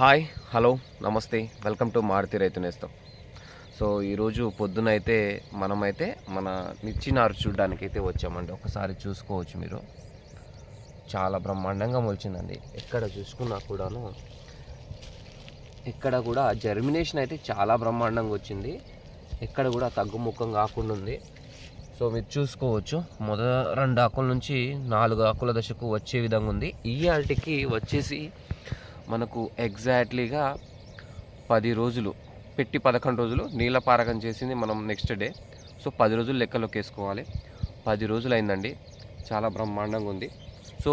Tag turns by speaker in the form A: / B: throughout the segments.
A: Hi hello నమస్తే welcome to Maruti రైతు నేస్తం. సో ఈరోజు పొద్దునైతే మనమైతే మన మిర్చి నారు చూడడానికి అయితే వచ్చామండి. ఒకసారి చూసుకోవచ్చు మీరు. చాలా బ్రహ్మాండంగా మొలిచిందండి. ఎక్కడ చూసుకున్నా కూడాను ఇక్కడ కూడా జర్మినేషన్ అయితే చాలా బ్రహ్మాండంగా వచ్చింది. ఎక్కడ కూడా తగ్గుముఖం కాకుండా ఉంది. సో మీరు చూసుకోవచ్చు మొదటి రెండు ఆకుల నుంచి నాలుగు ఆకుల దశకు వచ్చే విధంగా ఉంది. ఈ ఆటికి వచ్చేసి మనకు ఎగ్జాక్ట్లీగా పది రోజులు పెట్టి పదకొండు రోజులు నీళ్ళ పారకం చేసింది మనం నెక్స్ట్ డే. సో పది రోజులు లెక్కలోకి వేసుకోవాలి పది రోజులు అయిందండి చాలా బ్రహ్మాండంగా ఉంది. సో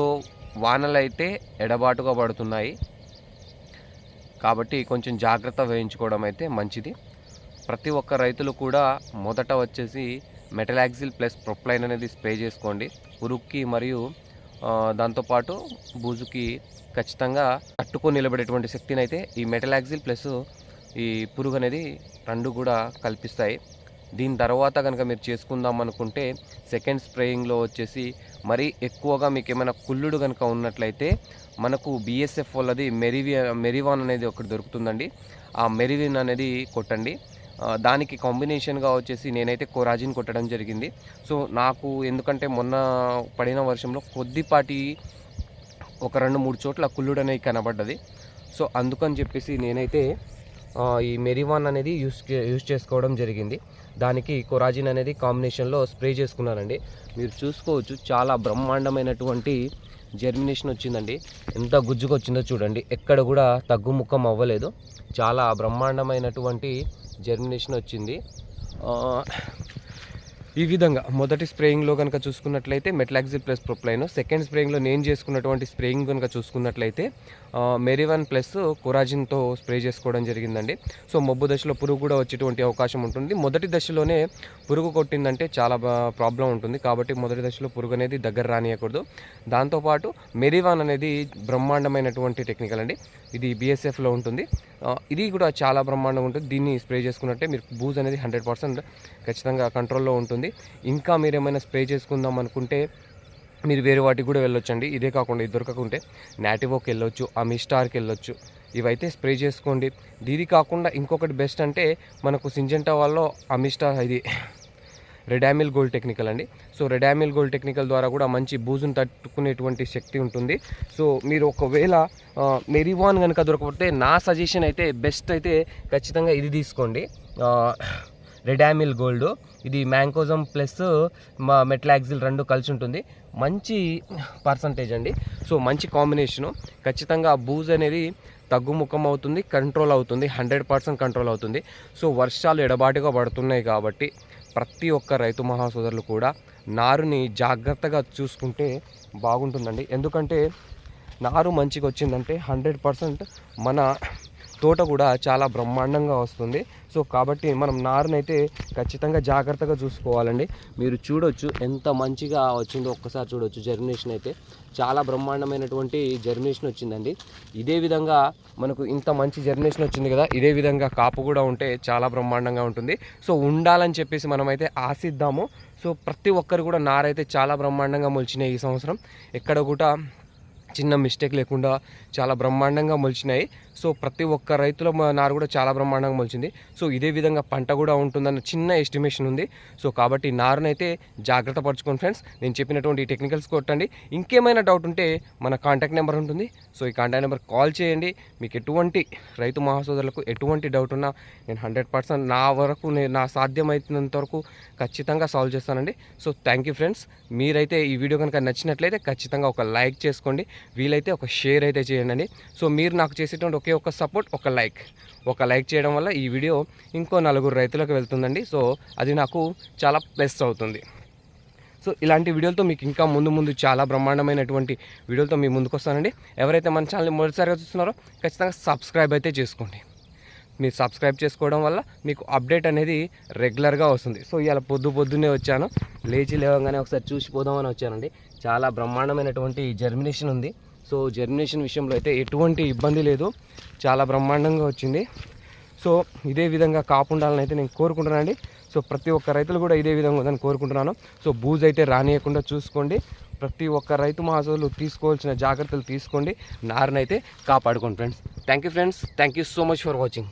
A: వానలు అయితే ఎడబాటుగా పడుతున్నాయి. కాబట్టి కొంచెం జాగ్రత్త వేయించుకోవడం అయితే మంచిది. ప్రతి ఒక్క రైతులు కూడా మొదట వచ్చేసి మెటలాక్సిల్ ప్లస్ ప్రొప్లైన్ అనేది స్ప్రే చేసుకోండి. పురుగుకి మరియు దాంతోపాటు బూజుకి ఖచ్చితంగా తట్టుకొని నిలబడేటువంటి శక్తిని అయితే ఈ మెటలాక్సిల్ ప్లస్ ఈ పురుగు అనేది రెండు కూడా కల్పిస్తాయి. దీని తర్వాత కనుక మీరు చేసుకుందాం అనుకుంటే సెకండ్ స్ప్రేయింగ్లో వచ్చేసి మరీ ఎక్కువగా మీకు ఏమైనా కుళ్ళుడు కనుక ఉన్నట్లయితే మనకు బిఎస్ఎఫ్ వాళ్ళది మెరివి మెరివాన్ అనేది ఒకటి దొరుకుతుందండి. ఆ మెరివిన్ అనేది కొట్టండి. దానికి కాంబినేషన్గా వచ్చేసి నేనైతే కోరాజిన్ కొట్టడం జరిగింది. సో నాకు ఎందుకంటే మొన్న పడిన వర్షంలో కొద్దిపాటి ఒక రెండు మూడు చోట్ల కుళ్ళుడు అనేది కనబడ్డది. సో అందుకని చెప్పేసి నేనైతే ఈ మెరివాన్ అనేది యూస్ యూస్ చేసుకోవడం జరిగింది. దానికి కొరాజిన్ అనేది కాంబినేషన్లో స్ప్రే చేసుకున్నానండి. మీరు చూసుకోవచ్చు చాలా బ్రహ్మాండమైనటువంటి జర్మినేషన్ వచ్చిందండి. ఎంత గుజ్జుగా వచ్చిందో చూడండి. ఎక్కడ కూడా తగ్గుముఖం అవ్వలేదు. చాలా బ్రహ్మాండమైనటువంటి జర్మినేషన్ వచ్చింది. ఈ విధంగా మొదటి స్ప్రేయింగ్లో కనుక చూసుకున్నట్లయితే మెట్లాక్సిల్ ప్లస్ ప్రొప్లైన్ సెకండ్ స్ప్రేయింగ్లో నేను చేసుకున్నటువంటి స్ప్రేయింగ్ కనుక చూసుకున్నట్లయితే మెరివన్ ప్లస్ కొరాజిన్తో స్ప్రే చేసుకోవడం జరిగిందండి. సో మబ్బు దశలో పురుగు కూడా వచ్చేటువంటి అవకాశం ఉంటుంది. మొదటి దశలోనే పురుగు కొట్టిందంటే చాలా ప్రాబ్లం ఉంటుంది. కాబట్టి మొదటి దశలో పురుగు అనేది దగ్గర రానియకూడదు. దాంతోపాటు మెరివాన్ అనేది బ్రహ్మాండమైనటువంటి టెక్నికల్ అండి. ఇది బీఎస్ఎఫ్లో ఉంటుంది. ఇది కూడా చాలా బ్రహ్మాండంగా ఉంటుంది. దీన్ని స్ప్రే చేసుకున్నట్టే మీరు బూజ్ అనేది హండ్రెడ్ పర్సెంట్ ఖచ్చితంగా కంట్రోల్లో ఉంటుంది. ఇంకా మీరు ఏమైనా స్ప్రే చేసుకుందాం అనుకుంటే మీరు వేరే వాటికి కూడా వెళ్ళొచ్చండి. ఇదే కాకుండా ఇది దొరకకుంటే నాటివోకి వెళ్ళొచ్చు అమిస్టార్కి వెళ్ళొచ్చు. ఇవైతే స్ప్రే చేసుకోండి. ఇది కాకుండా ఇంకొకటి బెస్ట్ అంటే మనకు సింజంటా వాళ్ళలో అమిస్టార్ ఇది రెడామిల్ గోల్డ్ టెక్నికల్ అండి. సో రెడామిల్ గోల్డ్ టెక్నికల్ ద్వారా కూడా మంచి బూజును తట్టుకునేటువంటి శక్తి ఉంటుంది. సో మీరు ఒకవేళ మెరివాన్ కనుక దొరకకపోతే నా సజెషన్ అయితే బెస్ట్ అయితే ఖచ్చితంగా ఇది తీసుకోండి. రెడామిల్ గోల్డ్ ఇది మ్యాంకోజం ప్లస్ మా మెట్లాక్సిల్ రెండు కలిసి ఉంటుంది. మంచి పర్సంటేజ్ అండి. సో మంచి కాంబినేషను ఖచ్చితంగా బూజ్ అనేది తగ్గుముఖం అవుతుంది కంట్రోల్ అవుతుంది హండ్రెడ్ పర్సెంట్ కంట్రోల్ అవుతుంది. సో వర్షాలు ఎడబాటుగా పడుతున్నాయి కాబట్టి ప్రతి ఒక్క రైతు మహాసోదరులు కూడా నారుని జాగ్రత్తగా చూసుకుంటే బాగుంటుందండి. ఎందుకంటే నారు మంచిగా వచ్చిందంటే హండ్రెడ్ పర్సెంట్ మన తోట కూడా చాలా బ్రహ్మాండంగా వస్తుంది. సో కాబట్టి మనం నారునైతే ఖచ్చితంగా జాగ్రత్తగా చూసుకోవాలండి. మీరు చూడొచ్చు ఎంత మంచిగా వచ్చిందో ఒక్కసారి చూడొచ్చు జర్మినేషన్ అయితే. చాలా బ్రహ్మాండమైనటువంటి జర్మినేషన్ వచ్చిందండి. ఇదే విధంగా మనకు ఇంత మంచి జర్మినేషన్ వచ్చింది కదా ఇదే విధంగా కాపు కూడా ఉంటే చాలా బ్రహ్మాండంగా ఉంటుంది. సో ఉండాలని చెప్పేసి మనమైతే ఆశిద్దాము. సో ప్రతి ఒక్కరు కూడా నారైతే చాలా బ్రహ్మాండంగా మొలిచినాయి ఈ సంవత్సరం. ఎక్కడ కూడా చిన్న మిస్టేక్ లేకుండా చాలా బ్రహ్మాండంగా మొలిచినాయి. సో ప్రతి ఒక్క రైతుల నారు కూడా చాలా బ్రహ్మాండంగా మొలిచింది. సో ఇదే విధంగా పంట కూడా ఉంటుందన్న చిన్న ఎస్టిమేషన్ ఉంది. సో కాబట్టి నారునైతే జాగ్రత్త పరచుకోండి ఫ్రెండ్స్ నేను చెప్పినటువంటి టెక్నికల్స్ కొట్టండి. ఇంకేమైనా డౌట్ ఉంటే మన కాంటాక్ట్ నెంబర్ ఉంటుంది. సో ఈ కాంటాక్ట్ నెంబర్ కాల్ చేయండి. మీకు ఎటువంటి రైతు మహాసోదరులకు ఎటువంటి డౌట్ ఉన్నా నేను హండ్రెడ్ పర్సెంట్ నా వరకు నేను నా సాధ్యమైనంత వరకు ఖచ్చితంగా సాల్వ్ చేస్తానండి. సో థ్యాంక్ యూ ఫ్రెండ్స్ మీరైతే ఈ వీడియో కనుక నచ్చినట్లయితే ఖచ్చితంగా ఒక లైక్ చేసుకోండి. వీలైతే ఒక షేర్ అయితే చేయండి. సో మీరు నాకు చేసేటువంటి ఒకే ఒక సపోర్ట్ ఒక లైక్. ఒక లైక్ చేయడం వల్ల ఈ వీడియో ఇంకో నలుగురు రైతులకు వెళ్తుందండి. సో అది నాకు చాలా ప్లస్ అవుతుంది. సో ఇలాంటి వీడియోలతో మీకు ఇంకా ముందు ముందు చాలా బ్రహ్మాండమైనటువంటి వీడియోలతో మీ ముందుకు వస్తానండి. ఎవరైతే మన ఛానల్ని మొదటిసారిగా చూస్తున్నారో ఖచ్చితంగా సబ్స్క్రైబ్ అయితే చేసుకోండి. మీరు సబ్స్క్రైబ్ చేసుకోవడం వల్ల మీకు అప్డేట్ అనేది రెగ్యులర్గా వస్తుంది. సో ఇలా పొద్దు పొద్దున్నే వచ్చాను. లేచి లేవగానే ఒకసారి చూసిపోదామని వచ్చానండి. చాలా బ్రహ్మాండమైనటువంటి జర్మినేషన్ ఉంది. సో జర్మినేషన్ విషయంలో అయితే ఎటువంటి ఇబ్బంది లేదు. చాలా బ్రహ్మాండంగా వచ్చింది. సో ఇదే విధంగా కాపుండాలని అయితే నేను కోరుకుంటున్నానండి సో ప్రతి ఒక్క రైతులు కూడా ఇదే విధంగా ఉందని కోరుకుంటున్నాను. సో బూజ్ అయితే రానియకుండా చూసుకోండి. ప్రతి ఒక్క రైతు మహాసోలు తీసుకోవాల్సిన జాగ్రత్తలు తీసుకోండి. నారునైతే కాపాడుకోండి friends thank you friends thank you so much for watching